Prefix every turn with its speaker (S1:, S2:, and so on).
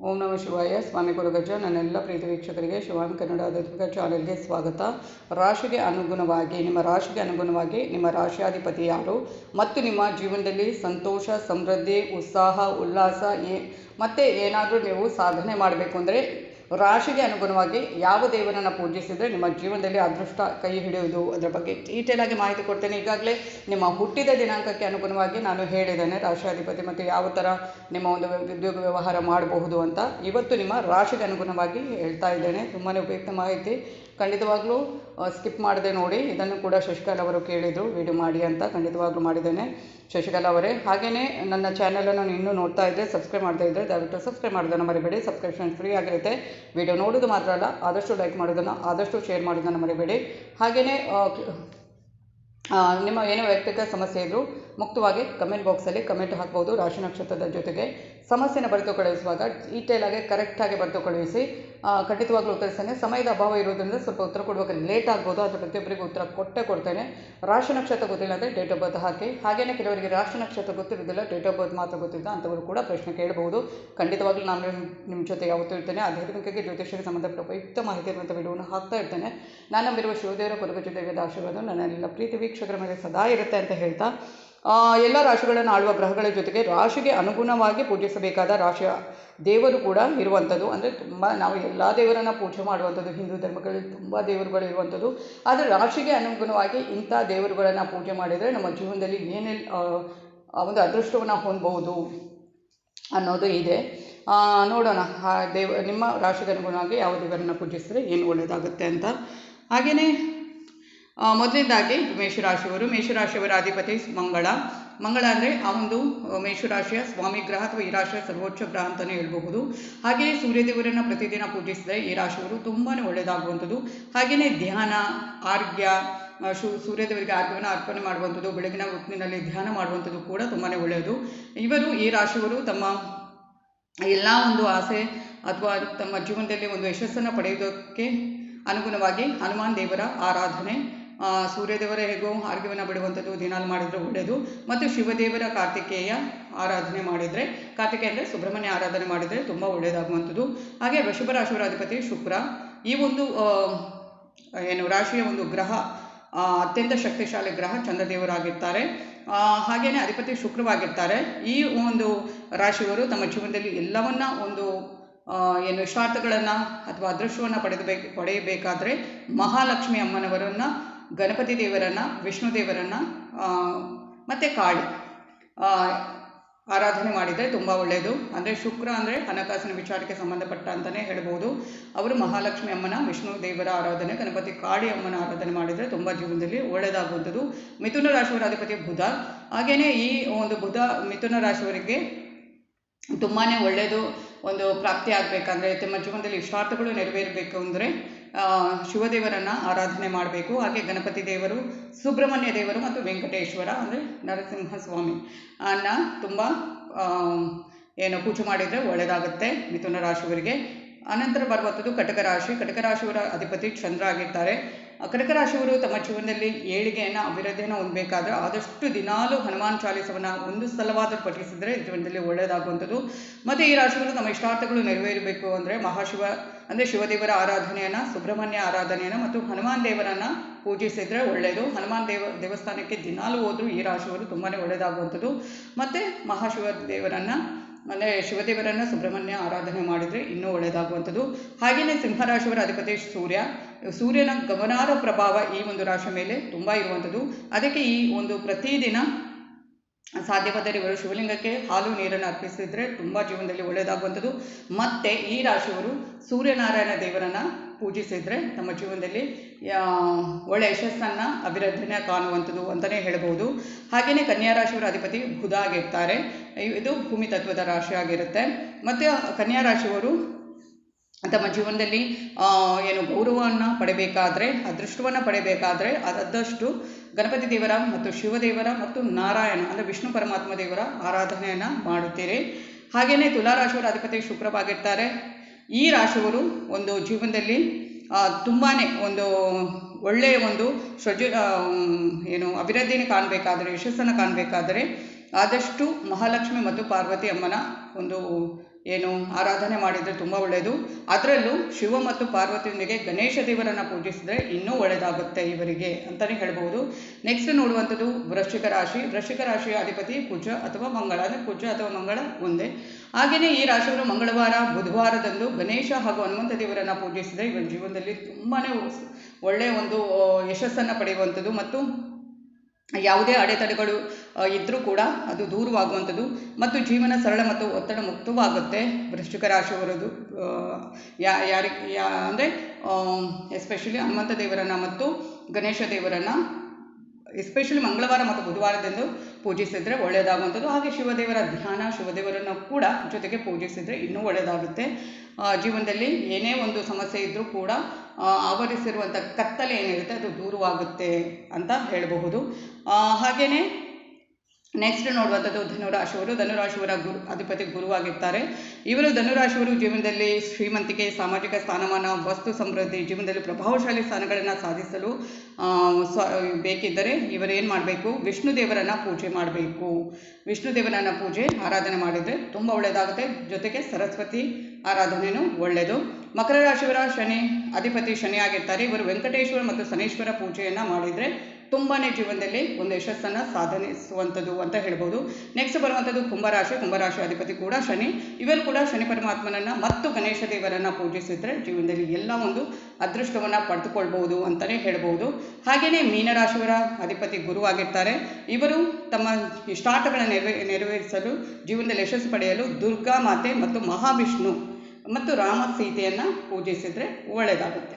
S1: ಓಂ ನಮ ಶಿವಾಯ. ಸ್ವಾಮಿ ಗುರುಗಜ. ನನ್ನೆಲ್ಲ ಪ್ರೀತಿ ವೀಕ್ಷಕರಿಗೆ ಶಿವಾಮಿ ಕನ್ನಡ ದುರ್ಗ ಚಾನೆಲ್ಗೆ ಸ್ವಾಗತ. ರಾಶಿಗೆ ಅನುಗುಣವಾಗಿ, ನಿಮ್ಮ ರಾಶಿಗೆ ಅನುಗುಣವಾಗಿ ನಿಮ್ಮ ರಾಶಿಯಾಧಿಪತಿ ಯಾರು? ಮತ್ತು ನಿಮ್ಮ ಜೀವನದಲ್ಲಿ ಸಂತೋಷ, ಸಮೃದ್ಧಿ, ಉತ್ಸಾಹ, ಉಲ್ಲಾಸ, ಏ ಮತ್ತು ಏನಾದರೂ ನೀವು ಸಾಧನೆ ಮಾಡಬೇಕು ಅಂದರೆ ರಾಶಿಗೆ ಅನುಗುಣವಾಗಿ ಯಾವ ದೇವರನ್ನು ಪೂಜಿಸಿದರೆ ನಿಮ್ಮ ಜೀವನದಲ್ಲಿ ಅದೃಷ್ಟ ಕೈ ಹಿಡಿಯುವುದು ಅದರ ಬಗ್ಗೆ ಡೀಟೇಲ್ ಆಗಿ ಮಾಹಿತಿ ಕೊಡ್ತೇನೆ. ಈಗಾಗಲೇ ನಿಮ್ಮ ಹುಟ್ಟಿದ ದಿನಾಂಕಕ್ಕೆ ಅನುಗುಣವಾಗಿ ನಾನು ಹೇಳಿದ್ದೇನೆ ರಾಶಿಯಾಧಿಪತಿ ಮತ್ತು ಯಾವ ಥರ ನಿಮ್ಮ ಒಂದು ಉದ್ಯೋಗ ವ್ಯವಹಾರ ಮಾಡಬಹುದು ಅಂತ. ಇವತ್ತು ನಿಮ್ಮ ರಾಶಿಗೆ ಅನುಗುಣವಾಗಿ ಹೇಳ್ತಾ ಇದ್ದೇನೆ. ತುಂಬಾ ಉಪಯುಕ್ತ ಮಾಹಿತಿ. ಖಂಡಿತವಾಗ್ಲೂ ಸ್ಕಿಪ್ ಮಾಡದೆ ನೋಡಿ. ಇದನ್ನು ಕೂಡ ಶಶಿಕಲಾ ಅವರು ಕೇಳಿದರು. ವಿಡಿಯೋ ಮಾಡಿ ಅಂತ ಖಂಡಿತವಾಗ್ಲೂ ಮಾಡಿದ್ದೇನೆ. ಶಶಿಕಲಾ ಅವರೇ ಹಾಗೆಯೇ ನನ್ನ ಚಾನಲನ್ನು ಇನ್ನೂ ನೋಡ್ತಾ ಇದ್ದರೆ ಸಬ್ಸ್ಕ್ರೈಬ್ ಮಾಡ್ತಾ ಇದ್ದರೆ ದಯವಿಟ್ಟು ಸಬ್ಸ್ಕ್ರೈಬ್ ಮಾಡೋದನ್ನು ಮರಿಬೇಡಿ. ಸಬ್ಸ್ಕ್ರಿಪ್ಷನ್ ಫ್ರೀ ಆಗಿರುತ್ತೆ. ವಿಡಿಯೋ ನೋಡೋದು ಮಾತ್ರ ಅಲ್ಲ, ಆದಷ್ಟು ಲೈಕ್ ಮಾಡೋದನ್ನು, ಆದಷ್ಟು ಶೇರ್ ಮಾಡೋದನ್ನು ಮರಿಬೇಡಿ. ಹಾಗೆಯೇ ನಿಮ್ಮ ಏನೋ ವೈಯಕ್ತಿಕ ಸಮಸ್ಯೆ ಇದ್ದರೂ ಮುಕ್ತವಾಗಿ ಕಮೆಂಟ್ ಬಾಕ್ಸಲ್ಲಿ ಕಮೆಂಟ್ ಹಾಕ್ಬೋದು. ರಾಶಿ ನಕ್ಷತ್ರದ ಜೊತೆಗೆ ಸಮಸ್ಯೆನ ಬರೆದು ಕಳುಹಿಸುವಾಗ ಡೀಟೇಲಾಗಿ ಕರೆಕ್ಟಾಗಿ ಬರೆದು ಕಳುಹಿಸಿ ಖಂಡಿತವಾಗ್ಲೂ ಉತ್ತರಿಸ್ತೇನೆ ಸಮಯದ ಅಭಾವ ಇರೋದ್ರಿಂದ ಸ್ವಲ್ಪ ಉತ್ತರ ಕೊಡುವಾಗ ಲೇಟ್ ಆಗ್ಬೋದು. ಆದರೆ ಪ್ರತಿಯೊಬ್ಬರಿಗೂ ಉತ್ತರ ಕೊಟ್ಟೇ ಕೊಡ್ತೇನೆ. ರಾಶಿ ನಕ್ಷತ್ರ ಗೊತ್ತಿಲ್ಲ ಅಂದರೆ ಡೇಟ್ ಆಫ್ ಬರ್ತ್ ಹಾಕಿ. ಹಾಗೆಯೇ ಕೆಲವರಿಗೆ ರಾಶಿ ನಕ್ಷತ್ರ ಗೊತ್ತಿರೋದಿಲ್ಲ ಡೇಟ್ ಆಫ್ ಬರ್ತ್ ಮಾತ್ರ ಗೊತ್ತಿಲ್ಲ ಅಂಥವರು ಕೂಡ ಪ್ರಶ್ನೆ ಕೇಳಬಹುದು. ಖಂಡಿತವಾಗ್ಲೂ ನಾನು ನಿಮ್ಮ- ಜೊತೆ ಯಾವತ್ತೂ ಇರ್ತೇನೆ. ಆಧ್ಯಾತ್ಮಿಕಕ್ಕೆ ಜ್ಯೋತಿಷ್ಯಕ್ಕೆ ಸಂಬಂಧಪಟ್ಟ ಉಪಯುಕ್ತ ಮಾಹಿತಿ ಇರುವಂಥ ವಿಡಿಯೋನ ಹಾಕ್ತಾ ಇರ್ತೇನೆ. ನಾನು ನಂಬಿರುವ ಶಿವದೇವರ ಕೊಡಗು ದೇವದ ಆಶೀರ್ವಾದ ನನ್ನೆಲ್ಲ ಪ್ರೀತಿ ವೀಕ್ಷಕರ ಮೇಲೆ ಸದಾ ಇರುತ್ತೆ ಅಂತ ಹೇಳ್ತಾ ಎಲ್ಲ ರಾಶಿಗಳನ್ನು ಆಳುವ ಗ್ರಹಗಳ ಜೊತೆಗೆ ರಾಶಿಗೆ ಅನುಗುಣವಾಗಿ ಪೂಜಿಸಬೇಕಾದ ರಾಶಿಯ ದೇವರು ಕೂಡ ಇರುವಂಥದ್ದು. ಅಂದರೆ ತುಂಬ ನಾವು ಎಲ್ಲ ದೇವರನ್ನು ಪೂಜೆ ಮಾಡುವಂಥದ್ದು, ಹಿಂದೂ ಧರ್ಮಗಳಲ್ಲಿ ತುಂಬ ದೇವರುಗಳು ಇರುವಂಥದ್ದು. ಆದರೆ ರಾಶಿಗೆ ಅನುಗುಣವಾಗಿ ಇಂಥ ದೇವರುಗಳನ್ನು ಪೂಜೆ ಮಾಡಿದರೆ ನಮ್ಮ ಜೀವನದಲ್ಲಿ ಏನೆಲ್ಲ ಒಂದು ಅದೃಷ್ಟವನ್ನು ಹೊಂದಬಹುದು ಅನ್ನೋದು ಇದೆ. ನೋಡೋಣ ದೇವ, ನಿಮ್ಮ ರಾಶಿಗೆ ಅನುಗುಣವಾಗಿ ಯಾವ ದೇವರನ್ನು ಪೂಜಿಸಿದ್ರೆ ಏನು ಒಳ್ಳೆಯದಾಗುತ್ತೆ ಅಂತ. ಹಾಗೆಯೇ ಮೊದಲನೇದಾಗಿ ಮೇಷರಾಶಿಯವರು, ಮೇಷರಾಶಿಯವರ ಅಧಿಪತಿ ಮಂಗಳ. ಮಂಗಳ ಅಂದರೆ ಆ ಒಂದು ಮೇಷರಾಶಿಯ ಸ್ವಾಮಿ ಗ್ರಹ ಅಥವಾ ಈ ರಾಶಿಯ ಸರ್ವೋಚ್ಚ ಗ್ರಹ ಅಂತಲೇ ಹೇಳಬಹುದು. ಹಾಗೆಯೇ ಸೂರ್ಯದೇವರನ್ನು ಪ್ರತಿದಿನ ಪೂಜಿಸಿದರೆ ಈ ರಾಶಿಯವರು ತುಂಬಾ ಒಳ್ಳೆಯದಾಗುವಂಥದ್ದು ಹಾಗೆಯೇ ಧ್ಯಾನ ಆರೋಗ್ಯ ಶು ಸೂರ್ಯದೇವರಿಗೆ ಆರ್ಗ್ಯವನ್ನು ಅರ್ಪಣೆ ಮಾಡುವಂಥದ್ದು, ಬೆಳಗಿನ ಹೊತ್ತಿನಲ್ಲಿ ಧ್ಯಾನ ಮಾಡುವಂಥದ್ದು ಕೂಡ ತುಂಬಾ ಒಳ್ಳೆಯದು. ಇವರು ಈ ರಾಶಿಯವರು ತಮ್ಮ ಎಲ್ಲ ಒಂದು ಆಸೆ ಅಥವಾ ತಮ್ಮ ಜೀವನದಲ್ಲಿ ಒಂದು ಯಶಸ್ಸನ್ನು ಪಡೆಯುವುದಕ್ಕೆ ಅನುಗುಣವಾಗಿ ಹನುಮಾನ್ ದೇವರ ಆರಾಧನೆ ಸೂರ್ಯದೇವರ ಹೇಗೋ ಆರೋಗ್ಯವನ್ನು ಬಿಡುವಂಥದ್ದು ದಿನಾಲು ಮಾಡಿದರೆ ಒಳ್ಳೆಯದು ಮತ್ತು ಶಿವದೇವರ ಕಾರ್ತಿಕೇಯ ಆರಾಧನೆ ಮಾಡಿದರೆ, ಕಾರ್ತಿಕೇಯ ಅಂದರೆ ಸುಬ್ರಹ್ಮಣ್ಯ ಆರಾಧನೆ ಮಾಡಿದರೆ ತುಂಬ ಒಳ್ಳೆಯದಾಗುವಂಥದ್ದು ಹಾಗೆ ವೃಷಭ ರಾಶಿಯವರ ಅಧಿಪತಿ ಶುಕ್ರ, ಈ ಒಂದು ಏನು ರಾಶಿಯ ಒಂದು ಗ್ರಹ ಅತ್ಯಂತ ಶಕ್ತಿಶಾಲಿ ಗ್ರಹ ಚಂದ್ರದೇವರಾಗಿರ್ತಾರೆ. ಹಾಗೆಯೇ ಅಧಿಪತಿ ಶುಕ್ರವಾಗಿರ್ತಾರೆ. ಈ ಒಂದು ರಾಶಿಯವರು ತಮ್ಮ ಜೀವನದಲ್ಲಿ ಎಲ್ಲವನ್ನ ಒಂದು ಏನು ಶಾರ್ಥಗಳನ್ನು ಅಥವಾ ಅದೃಷ್ಟವನ್ನು ಪಡೆದಬೇಕು, ಪಡೆಯಬೇಕಾದ್ರೆ ಮಹಾಲಕ್ಷ್ಮಿ ಅಮ್ಮನವರನ್ನ ಗಣಪತಿ ದೇವರನ್ನ, ವಿಷ್ಣು ದೇವರನ್ನ ಮತ್ತು ಕಾಳಿ. ಆರಾಧನೆ ಮಾಡಿದರೆ ತುಂಬ ಒಳ್ಳೆಯದು ಅಂದರೆ ಶುಕ್ರ ಅಂದರೆ ಹಣಕಾಸಿನ ವಿಚಾರಕ್ಕೆ ಸಂಬಂಧಪಟ್ಟ ಅಂತಲೇ ಹೇಳ್ಬೋದು. ಅವರು ಮಹಾಲಕ್ಷ್ಮಿ ಅಮ್ಮನ, ವಿಷ್ಣು ದೇವರ ಆರಾಧನೆ, ಗಣಪತಿ ಕಾಳಿ ಅಮ್ಮನ ಆರಾಧನೆ ಮಾಡಿದರೆ ತುಂಬ ಜೀವನದಲ್ಲಿ ಒಳ್ಳೆಯದಾಗುವಂಥದ್ದು ಮಿಥುನ ರಾಶಿಯವರ ಅಧಿಪತಿ ಬುಧ. ಹಾಗೆಯೇ ಈ ಒಂದು ಬುಧ, ಮಿಥುನ ರಾಶಿಯವರಿಗೆ ತುಂಬಾ ಒಳ್ಳೆಯದು ಒಂದು ಪ್ರಾಪ್ತಿ ಆಗಬೇಕಂದ್ರೆ, ತಮ್ಮ ಜೀವನದಲ್ಲಿ ಇಷ್ಟಾರ್ಥಗಳು ನೆರವೇರಬೇಕು ಅಂದರೆ ಶಿವದೇವರನ್ನು ಆರಾಧನೆ ಮಾಡಬೇಕು. ಹಾಗೆ ಗಣಪತಿ ದೇವರು, ಸುಬ್ರಹ್ಮಣ್ಯ ದೇವರು ಮತ್ತು ವೆಂಕಟೇಶ್ವರ ಅಂದರೆ ನರಸಿಂಹ ಸ್ವಾಮಿ ಅನ್ನ ತುಂಬ ಏನು ಪೂಜೆ ಮಾಡಿದರೆ ಒಳ್ಳೆಯದಾಗುತ್ತೆ ಮಿಥುನ ರಾಶಿಯವರಿಗೆ. ಅನಂತರ ಬರುವಂಥದ್ದು ಕಟಕ ರಾಶಿ. ಕಟಕ ರಾಶಿಯವರ ಅಧಿಪತಿ ಚಂದ್ರ ಆಗಿರ್ತಾರೆ. ಕಟಕ ರಾಶಿಯವರು ತಮ್ಮ ಜೀವನದಲ್ಲಿ ಏಳಿಗೆಯನ್ನು, ಅಭಿವೃದ್ಧಿಯನ್ನು ಹೊಂದಬೇಕಾದ್ರೆ ಆದಷ್ಟು ದಿನಾಲು ಹನುಮಾನ್ ಚಾಲಿಸವನ್ನು ಒಂದು ಸ್ಥಳವಾದರೂ ಪಠಿಸಿದರೆ ಜೀವನದಲ್ಲಿ ಒಳ್ಳೆಯದಾಗುವಂಥದ್ದು ಮತ್ತು ಈ ರಾಶಿಯವರು ತಮ್ಮ ಇಷ್ಟಾರ್ಥಗಳು ನೆರವೇರಬೇಕು ಅಂದರೆ ಮಹಾಶಿವ ಅಂದರೆ ಶಿವದೇವರ ಆರಾಧನೆಯನ್ನು, ಸುಬ್ರಹ್ಮಣ್ಯ ಆರಾಧನೆಯನ್ನು ಮತ್ತು ಹನುಮಾನ್ ದೇವರನ್ನು ಪೂಜಿಸಿದರೆ ಒಳ್ಳೆಯದು ಹನುಮಾನ್ ದೇವ, ದೇವಸ್ಥಾನಕ್ಕೆ ದಿನಾಲು ಹೋದರೂ ಈ ರಾಶಿಯವರು ತುಂಬಾ ಒಳ್ಳೆಯದಾಗುವಂಥದ್ದು ಮತ್ತು ಮಹಾಶಿವ ದೇವರನ್ನು ಅಂದರೆ ಶಿವದೇವರನ್ನು ಸುಬ್ರಹ್ಮಣ್ಯ ಆರಾಧನೆ ಮಾಡಿದರೆ ಇನ್ನೂ ಒಳ್ಳೆಯದಾಗುವಂಥದ್ದು ಹಾಗೆಯೇ ಸಿಂಹರಾಶಿಯವರ ಅಧಿಪತಿ ಸೂರ್ಯ. ಸೂರ್ಯನ ಗಮನಾರ್ಹ ಪ್ರಭಾವ ಈ ಒಂದು ರಾಶಿ ಮೇಲೆ ತುಂಬ ಇರುವಂಥದ್ದು. ಅದಕ್ಕೆ ಈ ಒಂದು ಪ್ರತಿದಿನ ಸಾಧ್ಯವಾದರೆ ಇವರು ಶಿವಲಿಂಗಕ್ಕೆ ಹಾಲು ನೀರನ್ನು ಅರ್ಪಿಸಿದರೆ ತುಂಬ ಜೀವನದಲ್ಲಿ ಒಳ್ಳೆಯದಾಗುವಂಥದ್ದು. ಮತ್ತು ಈ ರಾಶಿಯವರು ಸೂರ್ಯನಾರಾಯಣ ದೇವರನ್ನು ಪೂಜಿಸಿದರೆ ತಮ್ಮ ಜೀವನದಲ್ಲಿ ಒಳ್ಳೆಯ ಯಶಸ್ಸನ್ನು, ಅಭಿವೃದ್ಧಿನ ಕಾಣುವಂಥದ್ದು ಅಂತಲೇ ಹೇಳ್ಬೋದು. ಹಾಗೆಯೇ ಕನ್ಯಾ ರಾಶಿಯವರ ಅಧಿಪತಿ ಬುಧ ಆಗಿರ್ತಾರೆ. ಇದು ಭೂಮಿ ತತ್ವದ ರಾಶಿ ಆಗಿರುತ್ತೆ. ಮತ್ತು ಕನ್ಯಾ ರಾಶಿಯವರು ತಮ್ಮ ಜೀವನದಲ್ಲಿ ಏನು ಗೌರವವನ್ನು ಪಡೆಯಬೇಕಾದ್ರೆ ಅದೃಷ್ಟವನ್ನು ಪಡೆಯಬೇಕಾದ್ರೆ ಆದಷ್ಟು ಗಣಪತಿ ದೇವರ ಮತ್ತು ಶಿವದೇವರ ಮತ್ತು ನಾರಾಯಣ, ಅಂದರೆ ವಿಷ್ಣು ಪರಮಾತ್ಮ ದೇವರ ಆರಾಧನೆಯನ್ನು ಮಾಡುತ್ತೀರಿ. ಹಾಗೆಯೇ ತುಲಾರಾಶಿಯವರ ಅಧಿಪತಿ ಶುಕ್ರವಾಗಿರ್ತಾರೆ. ಈ ರಾಶಿಯವರು ಒಂದು ಜೀವನದಲ್ಲಿ ತುಂಬಾ ಒಂದು ಒಳ್ಳೆಯ ಒಂದು ಸೃಜ ಏನು ಅಭಿವೃದ್ಧಿನ ಕಾಣಬೇಕಾದ್ರೆ, ಯಶಸ್ಸನ್ನು ಕಾಣಬೇಕಾದರೆ, ಆದಷ್ಟು ಮಹಾಲಕ್ಷ್ಮಿ ಮತ್ತು ಪಾರ್ವತಿ ಅಮ್ಮನ ಒಂದು ಏನು ಆರಾಧನೆ ಮಾಡಿದರೆ ತುಂಬ ಒಳ್ಳೆಯದು ಅದರಲ್ಲೂ ಶಿವ ಮತ್ತು ಪಾರ್ವತಿಯೊಂದಿಗೆ ಗಣೇಶ ದೇವರನ್ನು ಪೂಜಿಸಿದರೆ ಇನ್ನೂ ಒಳ್ಳೆಯದಾಗುತ್ತೆ ಇವರಿಗೆ ಅಂತಲೇ ಹೇಳ್ಬೋದು ನೆಕ್ಸ್ಟ್ ನೋಡುವಂಥದ್ದು ವೃಶ್ಚಿಕ ರಾಶಿ. ವೃಶ್ಚಿಕ ರಾಶಿಯ ಅಧಿಪತಿ ಕುಜ ಅಥವಾ ಮಂಗಳ. ಅಂದರೆ ಕುಜ ಅಥವಾ ಮಂಗಳ ಒಂದೇ. ಹಾಗೆಯೇ ಈ ರಾಶಿಯವರು ಮಂಗಳವಾರ, ಬುಧವಾರದಂದು ಗಣೇಶ ಹಾಗೂ ಹನುಮಂತ ದೇವರನ್ನು ಪೂಜಿಸಿದರೆ ಇವರ ಜೀವನದಲ್ಲಿ ತುಂಬಾ ಒಳ್ಳೆಯ ಒಂದು ಯಶಸ್ಸನ್ನು ಪಡೆಯುವಂಥದ್ದು. ಮತ್ತು ಯಾವುದೇ ಅಡೆತಡೆಗಳು ಇದ್ದರೂ ಕೂಡ ಅದು ದೂರವಾಗುವಂಥದ್ದು ಮತ್ತು ಜೀವನ ಸರಳ ಮತ್ತು ಒತ್ತಡ ಮುಕ್ತವಾಗುತ್ತೆ. ವೃಶ್ಚಿಕ ರಾಶಿಯವರದು ಯಾ ಯಾರಿಗೆ ಯಾ, ಅಂದರೆ ಎಸ್ಪೆಷಲಿ ಹನುಮಂತ ದೇವರನ್ನು ಮತ್ತು ಗಣೇಶ ದೇವರನ್ನು ಎಸ್ಪೆಷಲಿ ಮಂಗಳವಾರ ಮತ್ತು ಬುಧವಾರದಂದು ಪೂಜಿಸಿದರೆ ಒಳ್ಳೆಯದಾಗುವಂಥದ್ದು. ಹಾಗೆ ಶಿವದೇವರ ಧ್ಯಾನ, ಶಿವದೇವರನ್ನು ಕೂಡ ಜೊತೆಗೆ ಪೂಜಿಸಿದರೆ ಇನ್ನೂ ಒಳ್ಳೆಯದಾಗುತ್ತೆ. ಜೀವನದಲ್ಲಿ ಏನೇ ಒಂದು ಸಮಸ್ಯೆ ಇದ್ದರೂ ಕೂಡ ಆವರಿಸಿರುವಂಥ ಕತ್ತಲೆ ಏನಿರುತ್ತೆ ಅದು ದೂರವಾಗುತ್ತೆ ಅಂತ ಹೇಳಬಹುದು. ಹಾಗೆಯೇ ನೆಕ್ಸ್ಟ್ ನೋಡುವಂಥದ್ದು ಧನುರಾಶಿಯವರು. ಧನುರಾಶಿಯವರ ಗುರು, ಅಧಿಪತಿ ಗುರುವಾಗಿರ್ತಾರೆ ಇವರು ಧನುರಾಶಿಯವರು ಜೀವನದಲ್ಲಿ ಶ್ರೀಮಂತಿಕೆ, ಸಾಮಾಜಿಕ ಸ್ಥಾನಮಾನ, ವಸ್ತು ಸಮೃದ್ಧಿ, ಜೀವನದಲ್ಲಿ ಪ್ರಭಾವಶಾಲಿ ಸ್ಥಾನಗಳನ್ನು ಸಾಧಿಸಲು ಬೇಕಿದ್ದರೆ ಇವರೇನು ಮಾಡಬೇಕು? ವಿಷ್ಣು ದೇವರನ್ನು ಪೂಜೆ ಮಾಡಬೇಕು. ವಿಷ್ಣು ದೇವರನ್ನು ಪೂಜೆ, ಆರಾಧನೆ ಮಾಡಿದರೆ ತುಂಬ ಒಳ್ಳೆಯದಾಗುತ್ತೆ ಜೊತೆಗೆ ಸರಸ್ವತಿ ಆರಾಧನೆಯೂ ಒಳ್ಳೆಯದು ಮಕರ ರಾಶಿಯವರ ಶನಿ, ಅಧಿಪತಿ ಶನಿ ಆಗಿರ್ತಾರೆ ಇವರು ವೆಂಕಟೇಶ್ವರ ಮತ್ತು ಶನೇಶ್ವರ ಪೂಜೆಯನ್ನು ಮಾಡಿದರೆ ತುಂಬಾ ಜೀವನದಲ್ಲಿ ಒಂದು ಯಶಸ್ಸನ್ನು ಸಾಧನಿಸುವಂಥದ್ದು ಅಂತ ಹೇಳ್ಬೋದು. ನೆಕ್ಸ್ಟ್ ಬರುವಂಥದ್ದು ಕುಂಭರಾಶಿ. ಕುಂಭರಾಶಿ ಅಧಿಪತಿ ಕೂಡ ಶನಿ. ಇವರು ಕೂಡ ಶನಿ ಪರಮಾತ್ಮನನ್ನು ಮತ್ತು ಗಣೇಶ ದೇವರನ್ನು ಪೂಜಿಸಿದ್ರೆ ಜೀವನದಲ್ಲಿ ಎಲ್ಲ ಒಂದು ಅದೃಷ್ಟವನ್ನು ಪಡೆದುಕೊಳ್ಬೋದು ಅಂತಲೇ ಹೇಳ್ಬೋದು. ಹಾಗೆಯೇ ಮೀನರಾಶಿಯವರ ಅಧಿಪತಿ ಗುರುವಾಗಿರ್ತಾರೆ ಇವರು ತಮ್ಮ ಇಷ್ಟಾರ್ಥಗಳನ್ನು ನೆರವೇ, ನೆರವೇರಿಸಲು, ಜೀವನದಲ್ಲಿ ಯಶಸ್ಸು ಪಡೆಯಲು ದುರ್ಗಾ ಮಾತೆ ಮತ್ತು ಮಹಾವಿಷ್ಣು ಮತ್ತು ರಾಮ ಸೀತೆಯನ್ನು ಪೂಜಿಸಿದರೆ ಒಳ್ಳೆಯದಾಗುತ್ತೆ.